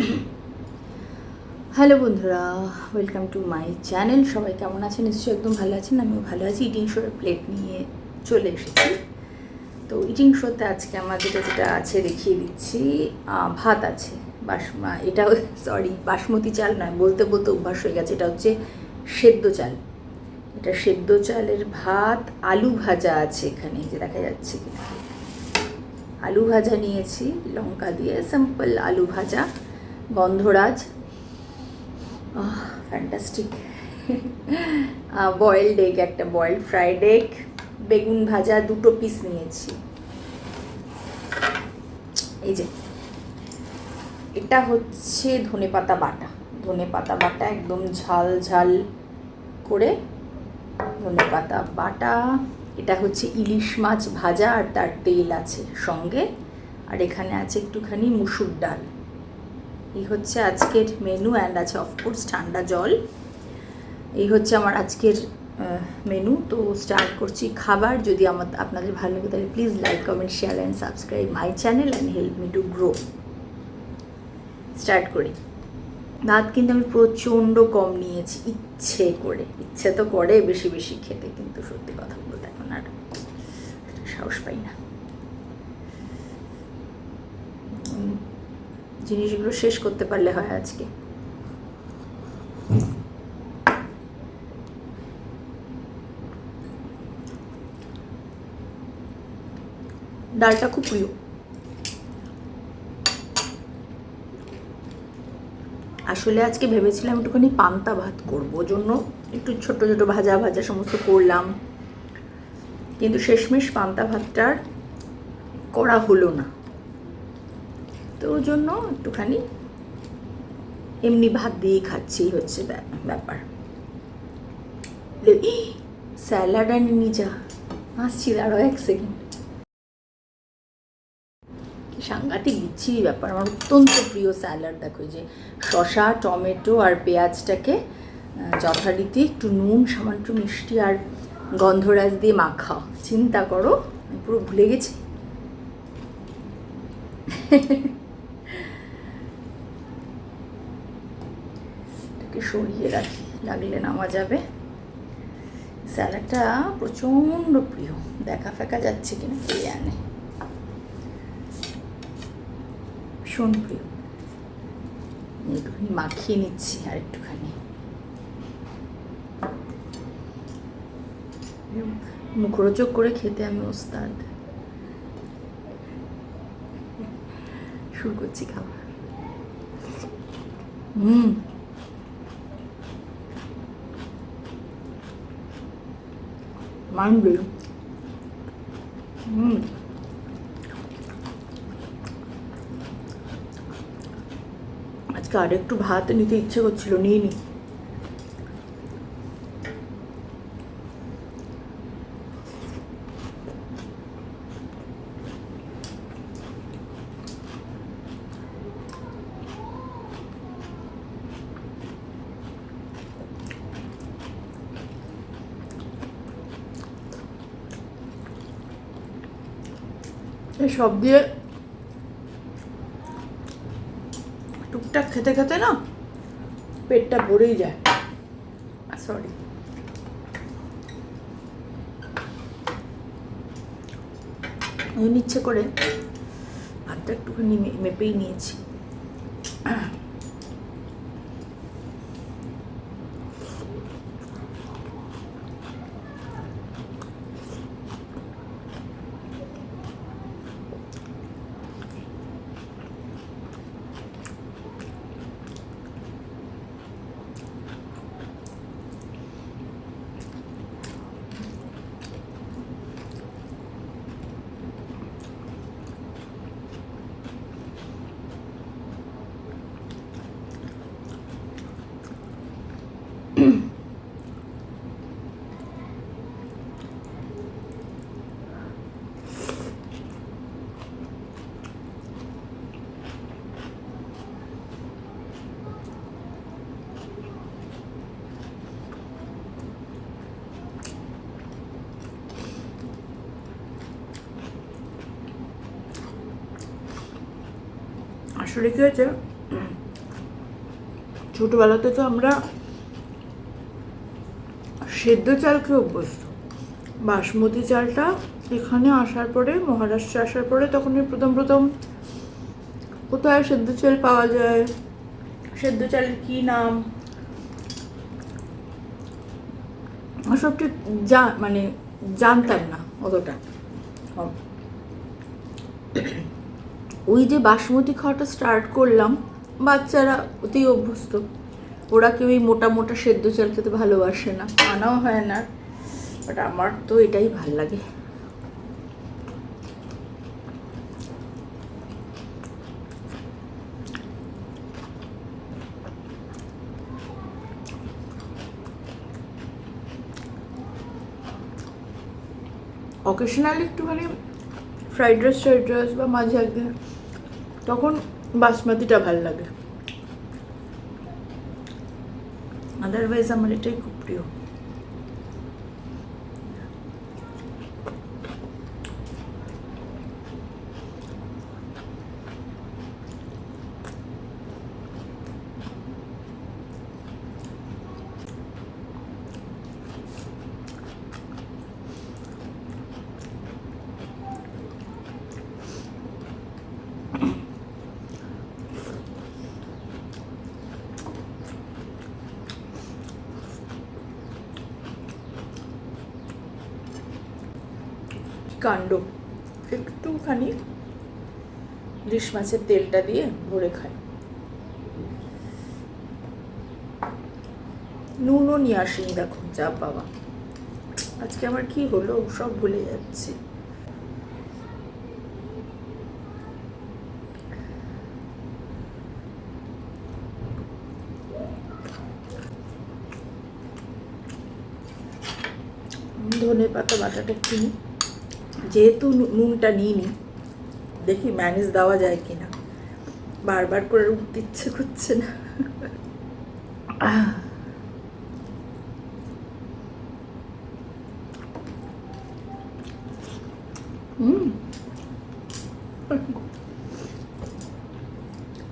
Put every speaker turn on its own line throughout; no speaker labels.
Hello বন্ধুরা welcome to my channel সবাই কেমন আছেন? নিশ্চয়ই একদম ভালো আছেন। আমিও ভালো আছি। ইটিং শোর প্লেট নিয়ে চলে এসেছি। তো ইটিং শোতে আজকে আমার যেটা আছে দেখিয়ে দিচ্ছি। ভাত আছে। বাসমা, এটা সরি বাসমতি চাল নয়, বলতে বলতে অভ্যাস হয়ে গেছে। এটা হচ্ছে সেদ্ধ চাল। এটা সেদ্ধ চালের ভাত। আলু ভাজা আছে এখানে যে দেখা যাচ্ছে আলু ভাজা নিয়েছি, লঙ্কা দিয়ে সিম্পল আলু ভাজা। গন্ধরাজ। ফ্যান্টাস্টিক বয়েলড এগ একটা বয়েলড ফ্রাইড এগ বেগুন ভাজা, দুটো পিস নিয়েছি। এই যে, এটা হচ্ছে ধনেপাতা বাটা। ধনেপাতা বাটা একদম ঝাল ঝাল করে ধনেপাতা বাটা। এটা হচ্ছে ইলিশ মাছ ভাজা আর তার তেল আছে সঙ্গে। আর এখানে আছে একটুখানি মুসুর ডাল। এই হচ্ছে আজকের মেনু অ্যান্ড আছে অফকোর্স ঠান্ডা জল। এই হচ্ছে আমার আজকের মেনু তো স্টার্ট করছি খাবার। যদি আমার, আপনাদের ভালো লাগে তাহলে please like comment share and subscribe my channel and help me to grow start করি। ভাত কিন্তু আমি প্রচণ্ড কম নিয়েছি, ইচ্ছে করে। ইচ্ছে তো করে বেশি বেশি খেতে, কিন্তু সত্যি কথা বলতে এখন আর সাহস পাই না। জিনিসগুলো শেষ করতে পারলে হয় আজকে। ডালটা খুব প্রিয়। আসলে আজকে ভেবেছিলাম একটুখানি পান্তা ভাত করব জন্য একটু ছোট ছোট ভাজা ভাজা সমস্ত করলাম। কিন্তু শেষমেশ পান্তা ভাতটার করা হলো না। তো ওই জন্য একটুখানি এমনি ভাত দিয়েই খাচ্ছি হচ্ছে ব্যা- ব্যাপার। স্যালাড আনি নি যা। আসছি, দাঁড়াও এক সেকেন্ড। সাংঘাতিক বিচ্ছিরি ব্যাপার। আমার অত্যন্ত প্রিয় স্যালাড। দেখো যে শশা টমেটো আর পেঁয়াজটাকে যথারীতি একটু নুন, সামান্য মিষ্টি আর গন্ধরাজ দিয়ে মাখা চিন্তা করো পুরো ভুলে গেছি। এটাকে সরিয়ে রাখি, লাগলে নামা যাবে। স্যালাডটা প্রচণ্ড প্রিয়, দেখা ফেকা যাচ্ছে কিনা কে জানে। ভীষণ প্রিয়। একটুখানি মাখিয়ে নিচ্ছি আর একটুখানি। মুখরোচক করে খেতে আমি ওস্তাদ। শুরু করছি খাবার। হুম। মানবে হুম আজকে আর একটু ভাত নিতে ইচ্ছে করছিল নিয়ে নি সব দিয়ে টুকটাক খেতে খেতে না পেটটা ভরেই যায়। সরি নিচ্ছে করে ভাতটা একটুখানি মেপেই নিয়েছি। আসলে কী হয়েছে ছোটবেলা থেকে আমরা সেদ্ধ চাল খেয়ে অভ্যস্ত। বাসমতি চালটা এখানে আসার পরে, মহারাষ্ট্রে আসার পরে তখন প্রথম প্রথম কোথায় সেদ্ধ চাল পাওয়া যায়? সেদ্ধ চালের কি নাম? সব ঠিক যা মানে জানতাম না অতটা। ওই যে বাসমতি খাওয়াটা স্টার্ট করলাম, বাচ্চারা অতি অভ্যস্ত। ওরা কেউই মোটা মোটা সেদ্ধ চাল খেতে ভালোবাসে না আনাও হয় না বাট আমার তো এটাই ভালো লাগে। অকেশনালি একটুখানি ফ্রাইড রাইস ফ্রাইড রাইস বা মাঝে একদিন তখন বাসমতিটা ভালো লাগে। আদারওয়াইজ আমার এটাই খুব প্রিয়। কাণ্ড। একটুখানি ইলিশ মাছের তেলটা দিয়ে ভরে খাই নুনও নিয়ে আসিনি দেখো, যা বাবা আজকে আমার কি হলো সব ভুলে যাচ্ছি। ধনে পাতা বাটাটা নিই। যেহেতু নু- নুনটা নিইনি, দেখি ম্যানেজ দেওয়া যায় কিনা। বারবার করে উঠতে ইচ্ছে করছে না। হুম।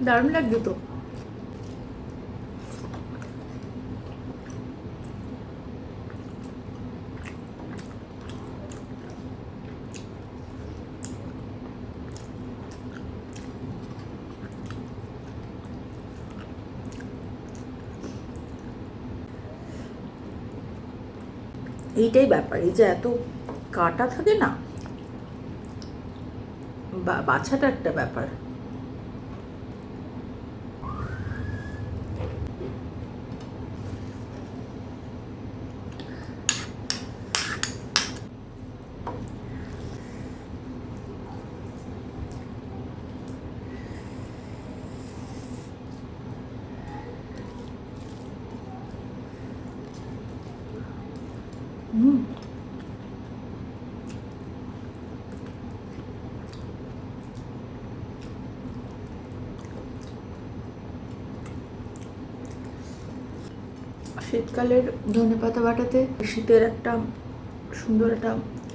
দারুণ লাগবে তো। এইটাই ব্যাপার এই যে এত কাটা থাকে না বাছাটা একটা ব্যাপার। শীতকালের ধনে পাতা বাটাতে শীতের একটা সুন্দর একটা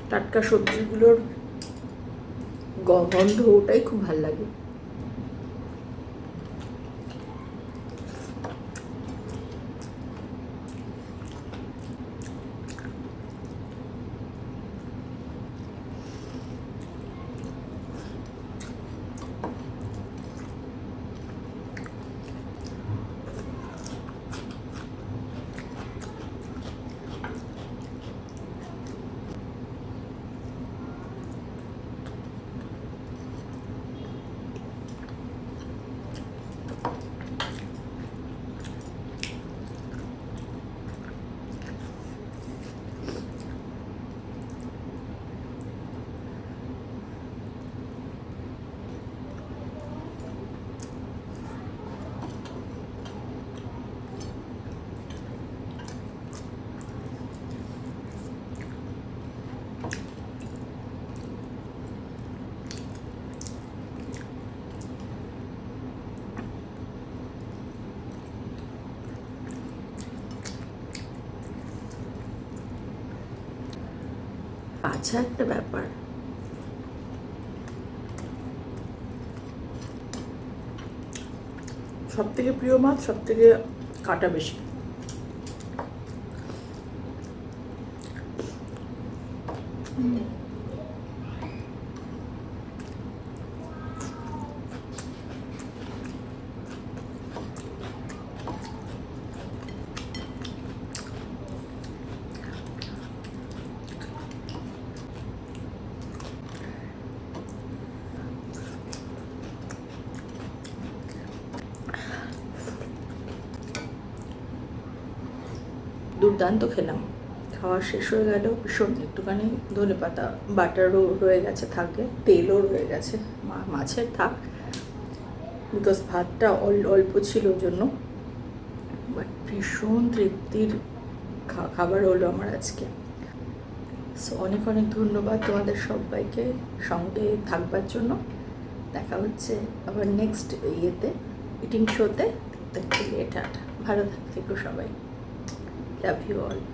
টাটকা সবজিগুলোর গন্ধ ওটাই খুব ভালো লাগে। আচ্ছা একটা ব্যাপার। সব থেকে প্রিয় মাছ সব থেকে কাটা বেশি। দুর্দান্ত খেলাম। খাওয়া শেষ হয়ে গেল, ভীষণ একটুখানি ধনে পাতা বাটারও রয়ে গেছে, থাকে, তেলও রয়ে গেছে। মাছের থাক বিকজ ভাতটা অল- অল্প ছিল জন্য। বাট ভীষণ তৃপ্তির খাবার হলো আমার আজকে। সো অনেক অনেক ধন্যবাদ তোমাদের সবাইকে সঙ্গে থাকবার জন্য। দেখা হচ্ছে আবার নেক্সট ইয়েতে ইটিং শোতে এটা ভালো থাকতে সবাই। Love you all.